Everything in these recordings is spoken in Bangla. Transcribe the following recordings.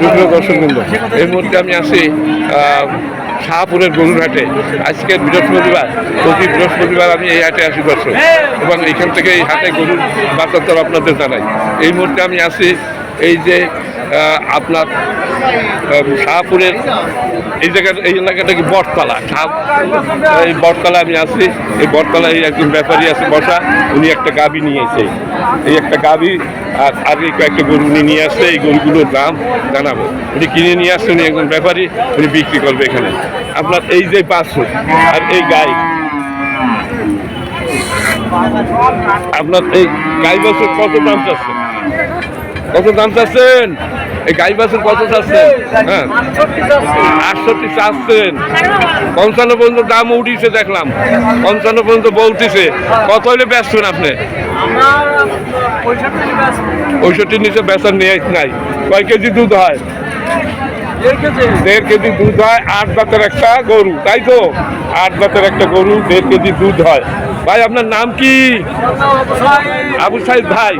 সুপ্রিয় দর্শক বিন্দু এই মুহূর্তে আমি আছি শাহপুরের গরুরহাটে। আজকের বৃহস্পতিবার, প্রতি বৃহস্পতিবার আমি এই হাটে আসি দর্শক। এবং এখান থেকে এই হাটে গরুর বার্তা আপনাদের জানাই। এই মুহূর্তে আমি আছি এই যে আপনার শাহপুরের এই জায়গাটা এই এলাকাটা কি বটতলা? এই বটতলা আমি আছি। এই বটতলায় একজন ব্যাপারী আছে, বসা। উনি একটা গাবি নিয়েছে এই একটা গাবি আর আগে কয়েকটা গরু উনি নিয়ে আসছে। এই গরুগুলোর দাম জানাব। উনি কিনে নিয়ে আসছে, উনি একজন ব্যাপারী, উনি বিক্রি করবে এখানে। আপনার এই যে বাছুর আর এই গাই। আপনার এই গাই বাছুর কত দাম চাচ্ছেন? কত দাম চাচ্ছেন? এই গাই বাছুর কত চাচ্ছেন? হ্যাঁ। আটষট্টি চাচ্ছেন। পঞ্চান্ন পর্যন্ত দাম উঠিছে দেখলাম। পঞ্চান্ন পর্যন্ত বলতেছে। কত হলে ব্যস্তেন আপনি? পঁয়ষট্টির নিচে বেচার নিয়ে নাই। কয় কেজি দুধ হয়? দেড় কেজি দুধ হয় আট বাতের একটা গরু তাই তো? আট দাঁতের একটা গরু, দেড় কেজি দুধ হয়। ভাই, আপনার নাম কি? আবু সাইদ ভাই,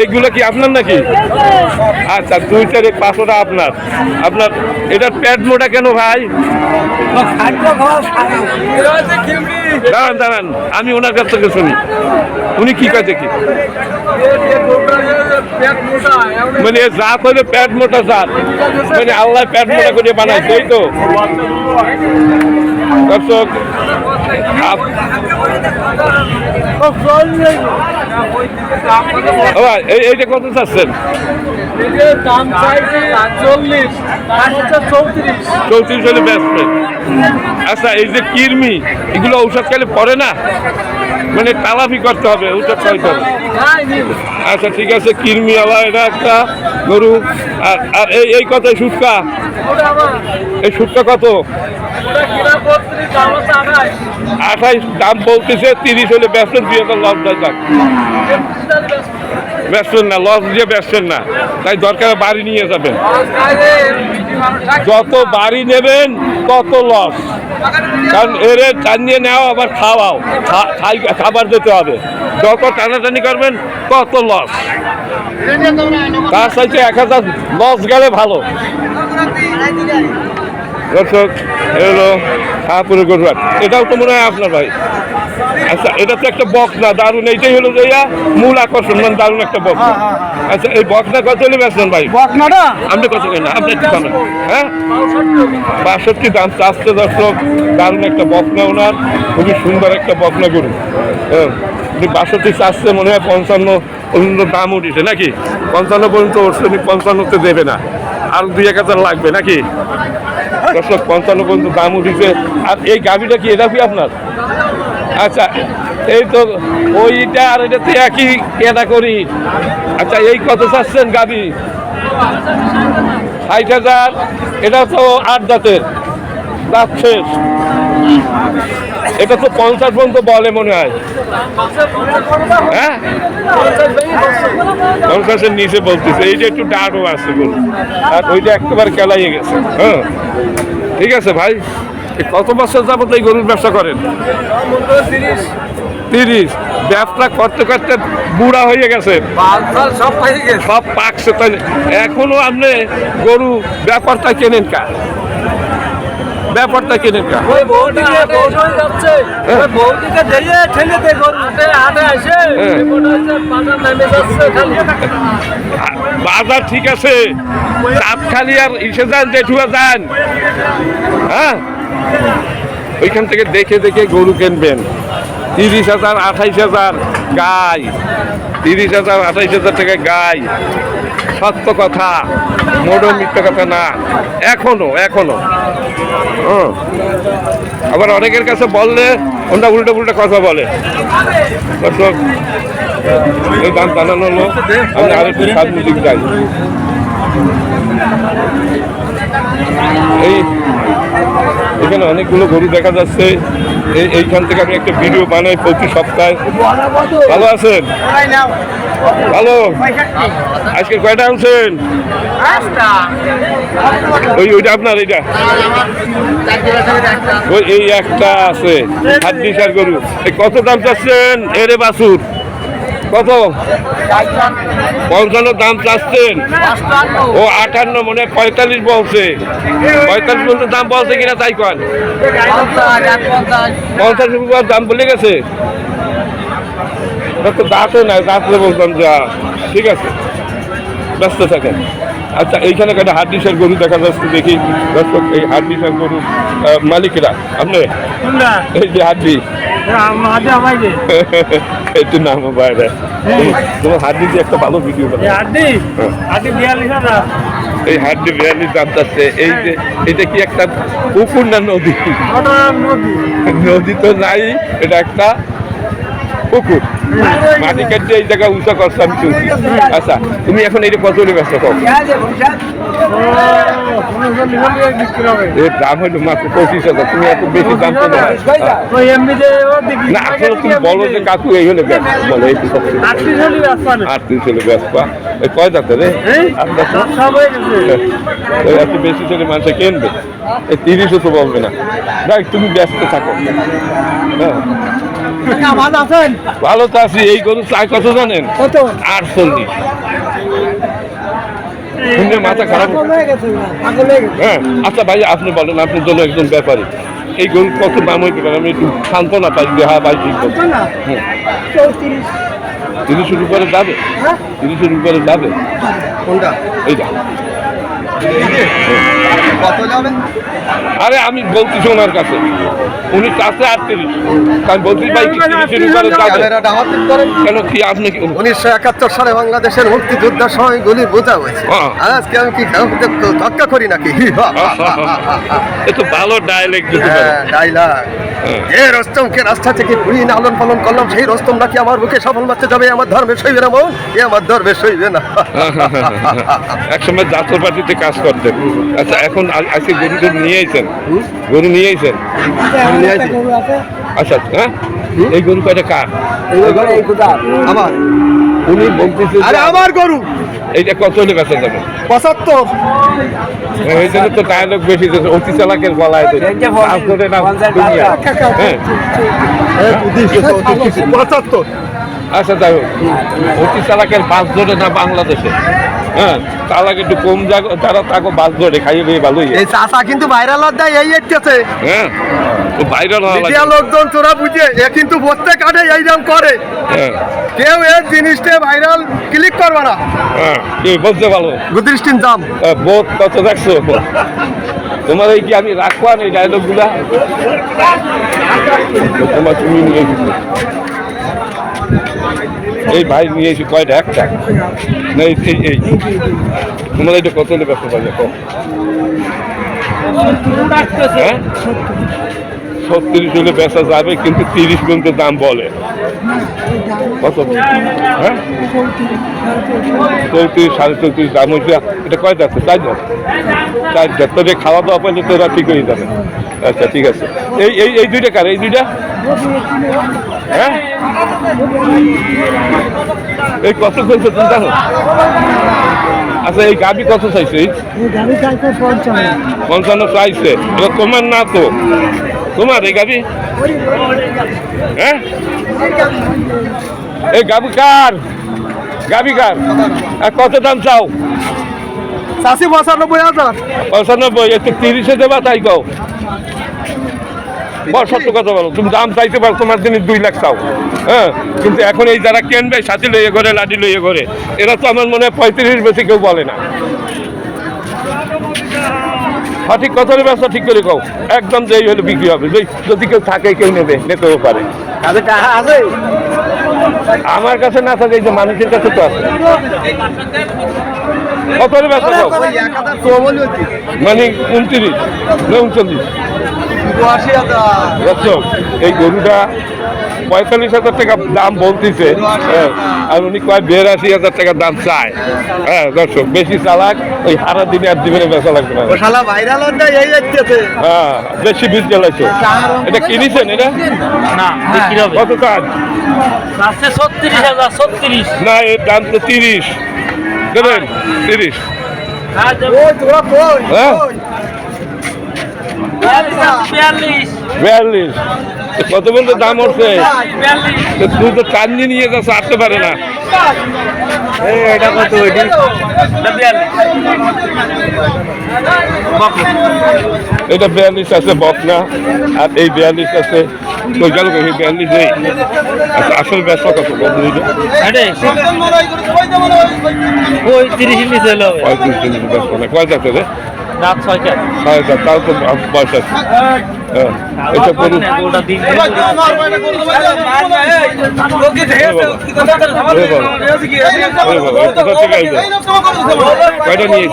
এইগুলো কি আপনার নাকি? আচ্ছা দুই চার এক পাঁচশোটা আপনার। আপনার, এটার প্যাড মোটা কেন ভাই? দাঁড়ান দাঁড়ান, আমি ওনার কাছ থেকে শুনি। উনি কি কাজে কি? মানে জাত হলে প্যাট মোটা জাত। মানে আল্লাহ প্যাট মোটা করে বানাইছে, এই তো। দর্শক এইটা কত চাচ্ছেন? চৌত্রিশ হলে বেচবেন আচ্ছা এই যে কিরমি, এগুলো ঔষধ খেলে পরে না? মানে তালাফি করতে হবে খাইতে হবে। আচ্ছা ঠিক আছে কিরমি আবার এটা একটা, গরু। আর আর এই এই কত সুটকা? এই সুটকা কত? ওটা আঠাইশ, দাম বলতেছে, তিরিশ হলে বেচবেন দুই হাজার লস দেয় যাক। বেচবেন না, লস দিয়ে বেচবেন না। তাই দরকার বাড়ি নিয়ে যাবেন। যত বাড়ি নেবেন, তত লস। কারণ এর টানিয়ে নেওয়া আবার খাওয়াও। খাবার দিতে হবে। যত টানাটানি করবেন, তত লস তার সাথে এক হাজার লস গেলে ভালো। দর্শক এলো শাহপুরের গরুয়াট এটাও তো মনে হয় আপনার ভাই। আচ্ছা এটা তো একটা বক্স না দারুণ। এইটাই হলো যে মূল আকর্ষণ মানে দারুণ একটা বক্স আচ্ছা এই বক্সটা কত হলে বেচলেন ভাই? বকনাটা আপনি কত কেন আপনি একটু হ্যাঁ? বাষট্টি দাম চাচ্ছে দর্শক। দারুণ একটা বকনা ওনার। খুবই সুন্দর একটা বকনা গরু। হ্যাঁ বাষট্টি চাচ্ছে মনে হয় পঞ্চান্ন পর্যন্ত দাম উঠেছে নাকি? পঞ্চান্ন পর্যন্ত উঠছে পঞ্চান্নতে দেবে না। আর দুই এক হাজার লাগবে নাকি? দর্শক, পঞ্চান্ন পর্যন্ত দাম উঠেছে। আর এই গাভিটা কি এটা কি আপনার? আচ্ছা এই তো ওইটা আর এটাতে একই করি আচ্ছা এই কত চাচ্ছেন গাভি? ষাট হাজার। এটা তো আট দাঁতের। দাঁত শেষ। এটা তো পঞ্চাশ পর্যন্ত বলে মনে হয়। হ্যাঁ? নিচে বলতেছে এইটা একটু ডাটও আছে বলুন। আর ওইটা একেবারে কেলাইয়ে গেছে। হ্যাঁ। ঠিক আছে ভাই কত বছর যাবত এই গরুর ব্যবসা করেন? তিরিশ। ব্যবসা করতে করতে বুড়া হয়ে গেছে। সব পাকছে, তাই এখনও আপনি গরু ব্যাপারটা কেনেন কা? ব্যাপারটা আসে। হ্যাঁ। খালি। বাজার ঠিক আছে চাঁদখালি আর ইসে যান জেঠুয়া যান। হ্যাঁ? ওইখান থেকে দেখে দেখে গরু কিনবেন। তিরিশ হাজার আঠাইশ হাজার গাই। তিরিশ হাজার আঠাইশ হাজার টাকা গাই। সত্য কথা, মোটো মিথ্যে কথা না। এখনও এখনও। হুম। আবার অনেকের কাছে বললে ওটা উল্টো উল্টো কথা বলে। দাম জানানো হলো। আমি আরেকটু সামনের দিক যাই। এই এখানে অনেকগুলো গরু দেখা যাচ্ছে। এই এইখান থেকে আমি একটা ভিডিও বানাই প্রতি সপ্তাহে। ভালো আছেন? ভালো? আজকে কয়টা আনছেন? ওই ওইটা আপনার, এইটা? ওই এই একটা আছে হাড্ডি সার গরু কত দাম চাচ্ছেন? এরে বাসুর কত? পঞ্চান্ন দাম চাচ্ছেন। ও আটান্ন মনে পঁয়তাল্লিশ বলছে। পঁয়তাল্লিশ বলতে দাম বলছে কিনা তাই কন? পঞ্চাশ রুপিয়ার দাম বলে গেছে। তো দাঁতও নাই দাঁতলে বলতাম যা। ঠিক আছে। ব্যস্ত থাকেন। আচ্ছা এইখানে একটা হাট ডিসের গরু দেখা যাচ্ছে দেখি। দর্শক এই হাট ডিসের গরু মালিকেরা। আপনি? এই যে একটু নাম বাইরে তোমার হাড্ডি দিয়ে একটা ভালো ভিডিও বানাও এই হাড্ডি বিরিয়ানির দাম চাচ্ছে এই যে এটা কি একটা পুকুর না নদী। নদী তো নাই এটা একটা পুকুর মাটি কেটে এই জায়গা উঁচা করছে আমি শুনছি। আচ্ছা তুমি এখন এইটা কত ব্যস্ত কম এর দাম মাত্র পঁচিশ হাজার তুমি এত বেশি দাম তো না আসলে তুমি বলো যে কাকু এই হলে ব্যস্ত বলো এই আটত্রিশ হলে ব্যস্ত এই কয় যাতে রে? এত বেশি ছেলে মানুষে কিনবে এই তিরিশও তো বলবে না। দেখ তুমি ব্যস্ত থাকো। হ্যাঁ। ভালো তো আছি এই গরু চাই কত জানেন? কত? আটচল্লিশ। শুনে মাথা খারাপ হয়ে হয়ে হ্যাঁ আচ্ছা ভাই আপনি বলেন আপনার জন্য একজন ব্যাপারী। এই গরু কত দাম হইতে পারে? আমি একটু সান্ত্বনা পাই যে হ্যাঁ ভাই ঠিক। চৌত্রিশ। তিরিশের উপরে যাবে? হ্যাঁ? তিরিশের উপরে যাবে? কোনটা এইটা। আরে আমি বলতেছি ওনার কাছে। উনি কাছে আটত্রিশ। আমি বলছি ভাই কেন কি আপনি কি উনিশশো একাত্তর সালে বাংলাদেশের মুক্তিযোদ্ধার সময় গুলি বোঝা হয়েছে। হ্যাঁ। আজকে আমি কি ধক্কা করি নাকি? এ তো ভালো ডায়ালেক্ট হ্যাঁ, হ্যাঁ। এ রস্তমকে রাস্তা থেকে ঘুরিয়ে না লালন পালন করলাম সেই রস্তম নাকি আমার বুকে সফল মারতে যাবে? আমার ধর্মে সইবে না মন এ আমার ধর্মে সইবে না। একসময় জাতর পার্টিতে কাজ করতেন আচ্ছা এখন আজকে গরু গরু নিয়ে আইছেন? গরু নিয়ে আইছেন? নিয়ে আইছি। গরু আছে আচ্ছা হ্যাঁ? এই গরু কয়টা কার? আমার। উনি বলতেছে আরে আমার গরু। এইটা কত হলে বেচা যাবে? পঁচাত্তর। এই জন্য তো ডায়ালগ বেশি অতি চালাকের গলায় হ্যাঁ? পঁচাত্তর। আচ্ছা যাই হোক। অতি চালাকের বাস ধরে না বাংলাদেশে? হ্যাঁ একটু কম যাক তারা তাকে বাস ধরে খাইয়ে দিয়ে ভালোই। এই চাষা কিন্তু ভাইরাল দেয় এই হ্যাঁ তো ভাইরাল মিডিয়া লোকজন তোরা বুঝে এ কিন্তু প্রত্যেক কাঠে এইরকম করে। হ্যাঁ। কেউ এর জিনিসটা ভাইরাল ক্লিক করবে না। হ্যাঁ ভালো দাম বোধ কত দেখছ। তোমার এই কি আমি রাখবা এই ডায়লগগুলা? তোমার তুমি নিয়ে এই ভাই নিয়ে এসে কয়টা? একটা? না এই এই- তোমার এটা কত হলে ব্যস্ত পাবে হ্যাঁ? ছত্রিশ হলে বেচা যাবে, কিন্তু তিরিশ পর্যন্ত দাম বলে। কত? হ্যাঁ? চৌত্রিশ, সাড়ে চৌত্রিশ দাম হয়েছে। এটা কয় যাচ্ছে চার যাচ্ছে চার যাচ্ছে তোদের খাওয়া দাওয়া পাইলে তোরা ঠিক হয়ে যাবে। আচ্ছা ঠিক আছে। এই এই এই দুইটা কার? এই দুইটা? হ্যাঁ? এই কত চলছে তুমি জানো? আচ্ছা এই গাবি কত চাইছে? পঞ্চান্ন। পঞ্চান্ন চাইছে। এটা তোমার না তো। তোমার এই গাবি হ্যাঁ? এই গাবি কার? গাবি কার? আর কত দাম চাও? চাষি পঁচানব্বই হাজার। পঁচানব্বই একটু তিরিশে দেবা তাই কও। বল সত্য কথা বলো। তুমি দাম চাইতে পারো তোমার জিনিস দুই লাখ চাও। হ্যাঁ? কিন্তু এখন এই যারা কেনবে সাথে লইয়ে করে লাডি লইয়ে করে এরা তো আমার মনে হয় পঁয়ত্রিশ বেশি কেউ বলে না। সঠিক কথা ব্যবসা ঠিক করে কও। একদম যেই হলে বিক্রি হবে। যদি কেউ থাকে কেউ নেবে নিতেও পারে। আমার কাছে না থাকে এই যে মানুষের কাছে তো আছে। কত ব্যবসা মানে উনত্রিশ উনচল্লিশ? দর্শক এই গরুটা পঁয়তাল্লিশ হাজার টাকা দাম বলতেছে হ্যাঁ, আর উনি কয় বিরাশি হাজার টাকা দাম চায়। হ্যাঁ দর্শক বেশি চালাক ওই সারা দিনে আর দিনে বেচা লাগবে না। হ্যাঁ বেশি বীজ জ্বালাইছো। এটা কিনেছেন এটা? কত কাজ ছত্রিশ হাজার ছত্রিশ। না এর দাম তো তিরিশ। দেবেন? তিরিশ। হ্যাঁ? কই? বিয়াল্লিশ। কত বলতে দাম উঠছে? তুই তো টান্নি নিয়ে যাচ্ছ আসতে পারে না। এটা কত এটা? বিয়াল্লিশ। আছে বকনা। আর এই বিয়াল্লিশ আছে তো গেল এই বিয়াল্লিশ নেই। আচ্ছা আসল ব্যবসা কত ওই তিরিশ নিচে ব্যবসা কয় যাচ্ছে রে? রাত ছয়টা চার তাও তো বয়স আছে এটা আইলো কয়টা নিয়ে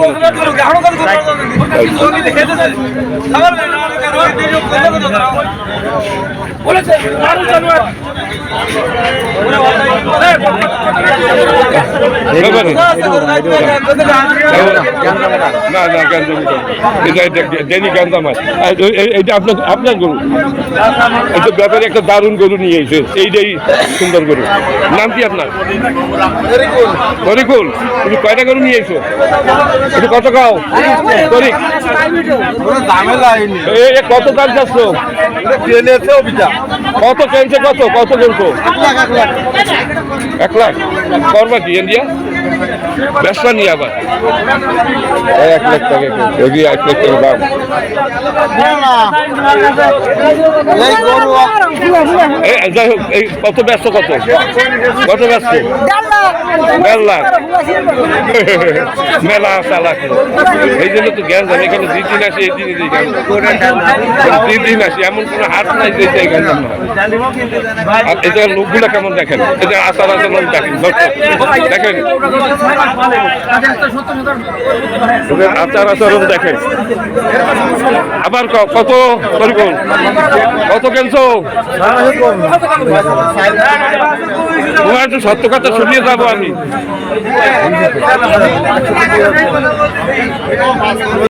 না না গাঞ্জাম এটা হয় এ- এ- এটা আপনার আপনার গরু? এটা ব্যাপারে একটা দারুণ গরু নিয়ে এসে এইটাই সুন্দর গরু। নাম কি আপনার? তরিকুল। তুমি কয়টা গরু নিয়ে এসো? এটা কত খাও? তরিক। কত দাম চাচ্ছ? কত কেনছে কত? কত কেনছো এক লাখ। করবা কি ইন্ডিয়া? ব্যবসা নিয়ে আবার। এক লাখ টাকা। এক লাখ টাকা দাম। এ, যাই হোক এই কত ব্যস্ত কত? কত ব্যস্ত? দেড় লাখ। মেলা চালাক এই জন্য তো জ্ঞান জানি এখানে দুই দিন আসে এই দিই দিন আসি এমন কোনো হাট নাই যে আর এটা লোকগুলো কেমন দেখেন? এটা আচার আচরণ দেখেন দেখেন। আচার আচরণ দেখেন। আবার কত কত কেনছো? ও একটু সত্য কথা শুনিয়ে যাব আমি।